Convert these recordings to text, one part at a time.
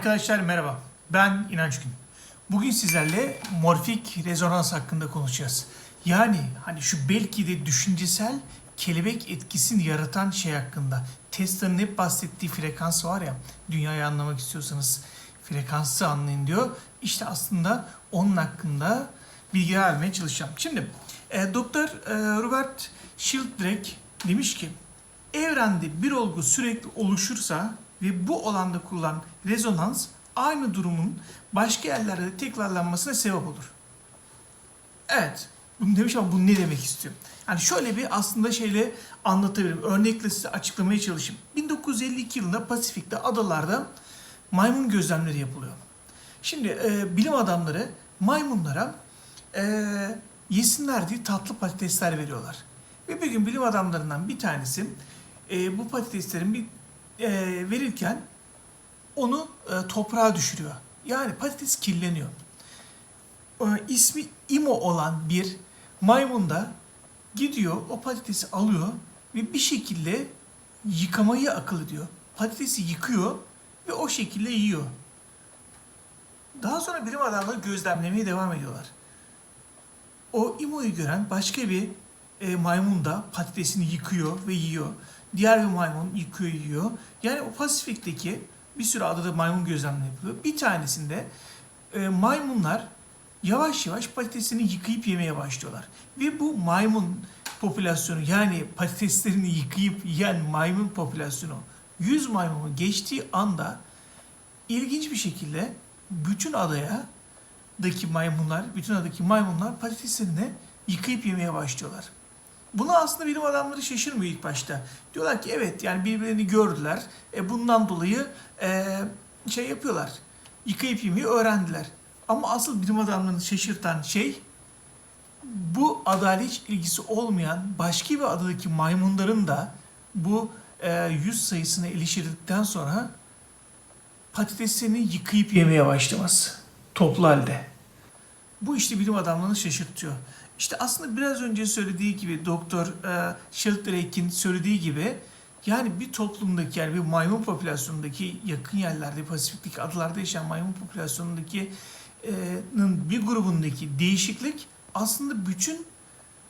Arkadaşlar merhaba. Ben İnanç Gün. Bugün sizlerle morfik rezonans hakkında konuşacağız. Yani hani şu belki de düşüncesel kelebek etkisini yaratan şey hakkında. Tesla'nın hep bahsettiği frekans var ya, dünyayı anlamak istiyorsanız frekansı anlayın diyor. İşte aslında onun hakkında bilgi vermeye çalışacağım. Şimdi e, Doktor e, Robert Sheldrake demiş ki Evrende bir olgu sürekli oluşursa ve bu olanda kurulan rezonans aynı durumun başka yerlerde de tekrarlanmasına sebep olur. Evet. Bunu demiş ama bu ne demek istiyor? Yani şöyle bir aslında şeyle anlatabilirim. Örnekle size açıklamaya çalışayım. 1952 yılında Pasifik'te adalarda maymun gözlemleri yapılıyor. Şimdi e, bilim adamları maymunlara e, yesinler diye tatlı patatesler veriyorlar. Ve bir gün bilim adamlarından bir tanesi e, bu patateslerin bir e, verirken onu e, toprağa düşürüyor. Yani patates kirleniyor. E, ismi İmo olan bir maymun da gidiyor o patatesi alıyor ve bir şekilde yıkamayı akıl ediyor. Patatesi yıkıyor ve o şekilde yiyor. Daha sonra bilim adamları gözlemlemeye devam ediyorlar. O İmo'yu gören başka bir e, maymun da patatesini yıkıyor ve yiyor. Diğer bir maymun yıkıyor yiyor. Yani o Pasifik'teki bir sürü adada maymun gözlemleri yapılıyor. Bir tanesinde e, maymunlar yavaş yavaş patatesini yıkayıp yemeye başlıyorlar. Ve bu maymun popülasyonu yani patateslerini yıkayıp yiyen maymun popülasyonu 100 maymunu geçtiği anda ilginç bir şekilde bütün adaya daki maymunlar, bütün adadaki maymunlar patateslerini yıkayıp yemeye başlıyorlar. Buna aslında bilim adamları şaşırmıyor ilk başta. Diyorlar ki evet yani birbirlerini gördüler. E bundan dolayı e, şey yapıyorlar. Yıkayıp yemeyi öğrendiler. Ama asıl bilim adamlarını şaşırtan şey bu adayla hiç ilgisi olmayan başka bir adadaki maymunların da bu e, 100 sayısına erişirdikten sonra patateslerini yıkayıp yemeye başlaması toplu halde. Bu işte bilim adamlarını şaşırtıyor. İşte aslında biraz önce söylediği gibi Doktor e, Sheldrake'in söylediği gibi yani bir toplumdaki yani bir maymun popülasyonundaki yakın yerlerde Pasifik'teki adalarda yaşayan maymun popülasyonundaki e, bir grubundaki değişiklik aslında bütün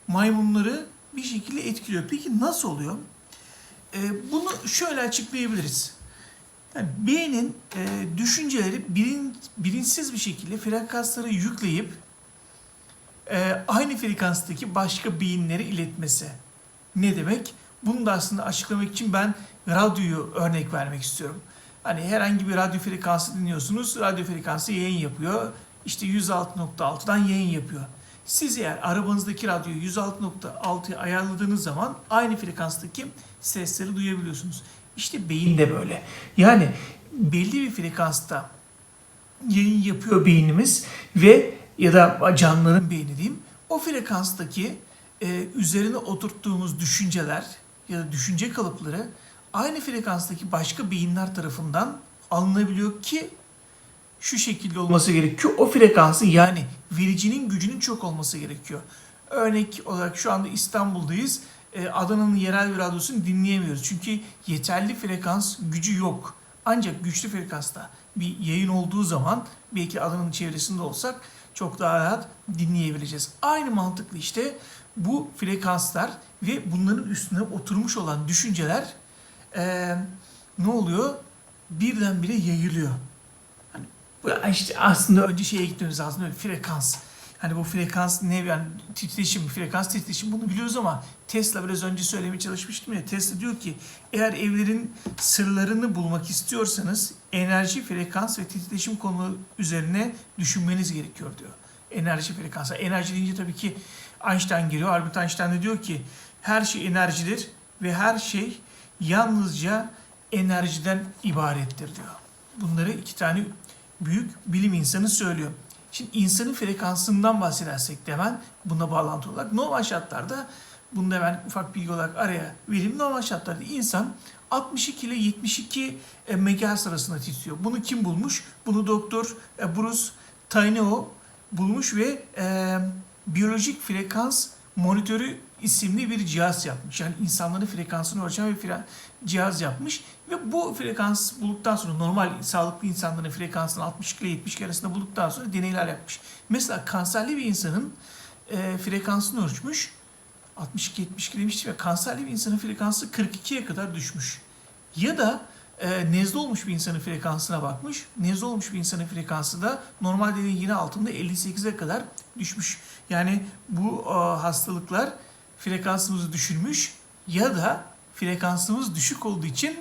maymunları bir şekilde etkiliyor. Peki nasıl oluyor? E, bunu şöyle açıklayabiliriz. Yani beynin e, düşünceleri bilin, bilinçsiz bir şekilde frekansları yükleyip e, aynı frekanstaki başka beyinlere iletmesi. Ne demek? Bunu da aslında açıklamak için ben radyoyu örnek vermek istiyorum. Hani herhangi bir radyo frekansı dinliyorsunuz. Radyo frekansı yayın yapıyor. İşte 106.6'dan yayın yapıyor. Siz eğer arabanızdaki radyoyu 106.6'ya ayarladığınız zaman aynı frekanstaki sesleri duyabiliyorsunuz. İşte beyin de böyle. Yani belli bir frekansta yayın yapıyor beynimiz ve ya da canlıların beyni diyeyim. O frekanstaki e, üzerine oturttuğumuz düşünceler ya da düşünce kalıpları aynı frekanstaki başka beyinler tarafından alınabiliyor ki şu şekilde olması gerekiyor. O frekansın yani vericinin gücünün çok olması gerekiyor. Örnek olarak şu anda İstanbul'dayız. E, Adana'nın yerel bir radyosunu dinleyemiyoruz. Çünkü yeterli frekans gücü yok. Ancak güçlü frekansta bir yayın olduğu zaman belki Adana'nın çevresinde olsak çok daha rahat dinleyebileceğiz. Aynı mantıklı işte bu frekanslar ve bunların üstüne oturmuş olan düşünceler e, ne oluyor? Birdenbire yayılıyor. Hani işte aslında önce şeye gitmemiz lazım. Frekans. Hani bu frekans ne yani titreşim, frekans titreşim bunu biliyoruz ama Tesla biraz önce söylemeye çalışmıştım ya. Tesla diyor ki eğer evlerin sırlarını bulmak istiyorsanız enerji, frekans ve titreşim konu üzerine düşünmeniz gerekiyor diyor. Enerji, frekans. Enerji deyince tabii ki Einstein geliyor. Albert Einstein de diyor ki her şey enerjidir ve her şey yalnızca enerjiden ibarettir diyor. Bunları iki tane büyük bilim insanı söylüyor. Şimdi insanın frekansından bahsedersek de hemen buna bağlantılı olarak normal şartlarda bunu da hemen ufak bilgi olarak araya vereyim. Normal şartlarda insan 62 ile 72 e, MHz arasında titriyor. Bunu kim bulmuş? Bunu doktor e, Bruce Taineo bulmuş ve e, biyolojik frekans monitörü isimli bir cihaz yapmış. Yani insanların frekansını ölçen bir cihaz yapmış. Ve bu frekans bulduktan sonra normal sağlıklı insanların frekansını 62 ile 72 arasında bulduktan sonra deneyler yapmış. Mesela kanserli bir insanın e, frekansını ölçmüş. 62-72 demiştim ya kanserli bir insanın frekansı 42'ye kadar düşmüş. Ya da e, nezle olmuş bir insanın frekansına bakmış. Nezle olmuş bir insanın frekansı da normal dediğin yine altında 58'e kadar düşmüş. Yani bu e, hastalıklar frekansımızı düşürmüş ya da frekansımız düşük olduğu için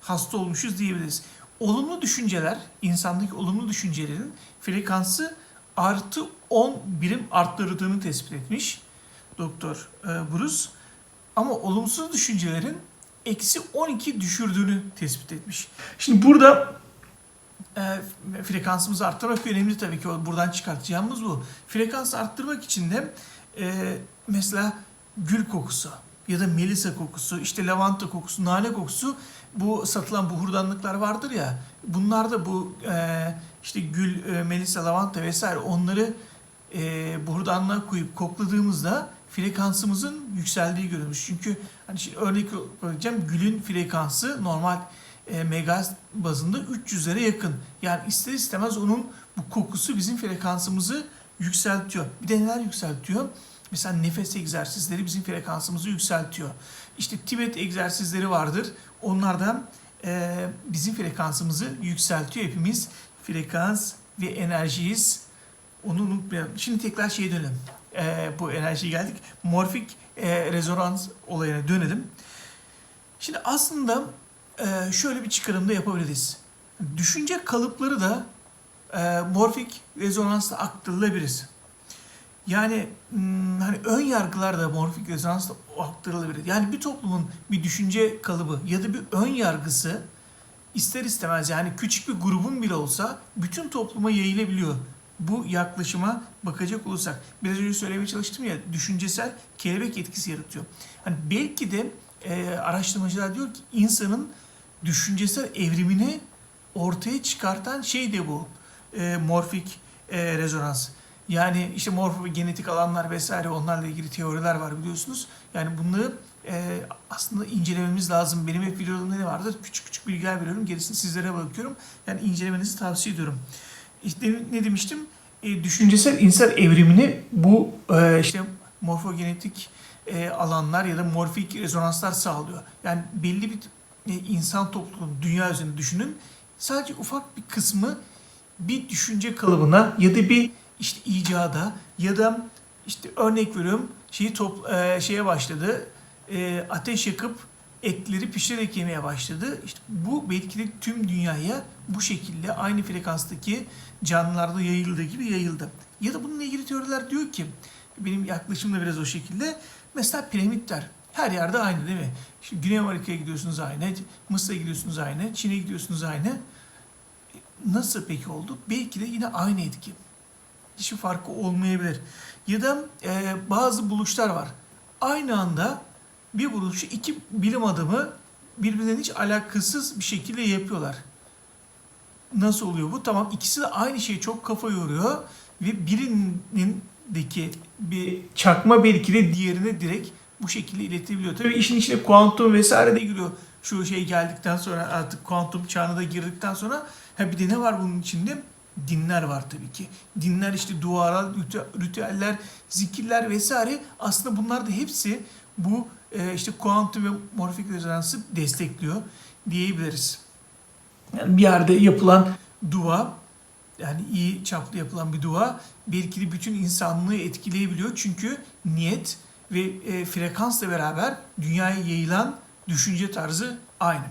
hasta olmuşuz diyebiliriz. Olumlu düşünceler, insandaki olumlu düşüncelerin frekansı artı 10 birim arttırdığını tespit etmiş Doktor e, Bruce. Ama olumsuz düşüncelerin eksi 12 düşürdüğünü tespit etmiş. Şimdi burada e, frekansımızı arttırmak önemli tabii ki. Buradan çıkartacağımız bu. Frekansı arttırmak için de e, mesela gül kokusu ya da melisa kokusu, işte lavanta kokusu, nane kokusu bu satılan buhurdanlıklar vardır ya. Bunlar da bu e, işte gül, e, melisa, lavanta vesaire onları e, buhurdanlığa koyup kokladığımızda frekansımızın yükseldiği görülmüş. Çünkü hani şimdi örnek vereceğim gülün frekansı normal e, megahertz bazında 300'lere yakın. Yani ister istemez onun bu kokusu bizim frekansımızı yükseltiyor. Bir de neler yükseltiyor? Mesela nefes egzersizleri bizim frekansımızı yükseltiyor. İşte Tibet egzersizleri vardır. Onlardan e, bizim frekansımızı yükseltiyor. Hepimiz frekans ve enerjiyiz. Onu unutmayalım. Şimdi tekrar şeye dönelim. E, bu enerjiye geldik. Morfik e, rezonans olayına dönelim. Şimdi aslında e, şöyle bir çıkarım da yapabiliriz. Düşünce kalıpları da e, morfik rezonansla aktarılabilir. Yani hmm, hani ön yargılar da morfik rezonansla aktarılabilir. Yani bir toplumun bir düşünce kalıbı ya da bir ön yargısı ister istemez yani küçük bir grubun bile olsa bütün topluma yayılabiliyor. Bu yaklaşıma bakacak olursak biraz önce söylemeye çalıştım ya düşüncesel kelebek etkisi yaratıyor. Hani belki de e, araştırmacılar diyor ki insanın düşüncesel evrimini ortaya çıkartan şey de bu e, morfik e, rezonans. Yani işte morfogenetik alanlar vesaire onlarla ilgili teoriler var biliyorsunuz. Yani bunları e, aslında incelememiz lazım. Benim hep videolarımda ne vardır? Küçük küçük bilgiler veriyorum. Gerisini sizlere bırakıyorum. Yani incelemenizi tavsiye ediyorum. İşte ne demiştim? E, düşüncesel insan evrimini bu e, işte morfogenetik e, alanlar ya da morfik rezonanslar sağlıyor. Yani belli bir e, insan toplumunun dünya üzerinde düşünün. Sadece ufak bir kısmı bir düşünce kalıbına ya da bir işte icada ya da işte örnek veriyorum şeyi top, e, şeye başladı e, ateş yakıp etleri pişirerek yemeye başladı. İşte bu belki de tüm dünyaya bu şekilde aynı frekanstaki canlılarda yayıldığı gibi yayıldı. Ya da bununla ilgili teoriler diyor ki benim yaklaşımım da biraz o şekilde. Mesela piramitler her yerde aynı değil mi? Şimdi Güney Amerika'ya gidiyorsunuz aynı, Mısır'a gidiyorsunuz aynı, Çin'e gidiyorsunuz aynı. Nasıl peki oldu? Belki de yine aynı etki. Hiçbir farkı olmayabilir. Ya da e, bazı buluşlar var. Aynı anda bir buluşu iki bilim adamı birbirinden hiç alakasız bir şekilde yapıyorlar. Nasıl oluyor bu? Tamam ikisi de aynı şeye çok kafa yoruyor ve birindeki bir çakma belki de diğerine direkt bu şekilde iletebiliyor. Tabii işin içine kuantum vesaire de giriyor. Şu şey geldikten sonra artık kuantum çağına da girdikten sonra ha bir de ne var bunun içinde? Dinler var tabii ki. Dinler işte dualar, ritü- ritüeller, zikirler vesaire aslında bunlar da hepsi bu e, işte kuantum ve morfik rezonansı destekliyor diyebiliriz. Yani bir yerde yapılan dua yani iyi çaplı yapılan bir dua belki de bütün insanlığı etkileyebiliyor. Çünkü niyet ve e, frekansla beraber dünyaya yayılan düşünce tarzı aynı.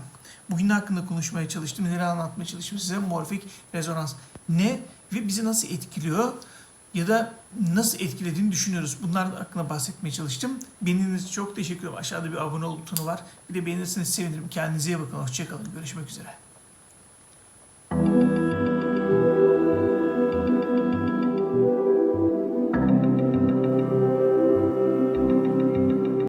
Bugün hakkında konuşmaya çalıştım, neleri anlatmaya çalıştım size morfik rezonans. Ne ve bizi nasıl etkiliyor ya da nasıl etkilediğini düşünüyoruz. Bunlar hakkında bahsetmeye çalıştım. Beğendiğiniz için çok teşekkür ederim. Aşağıda bir abone ol butonu var. Bir de beğenirseniz sevinirim. Kendinize iyi bakın. Hoşçakalın. Görüşmek üzere.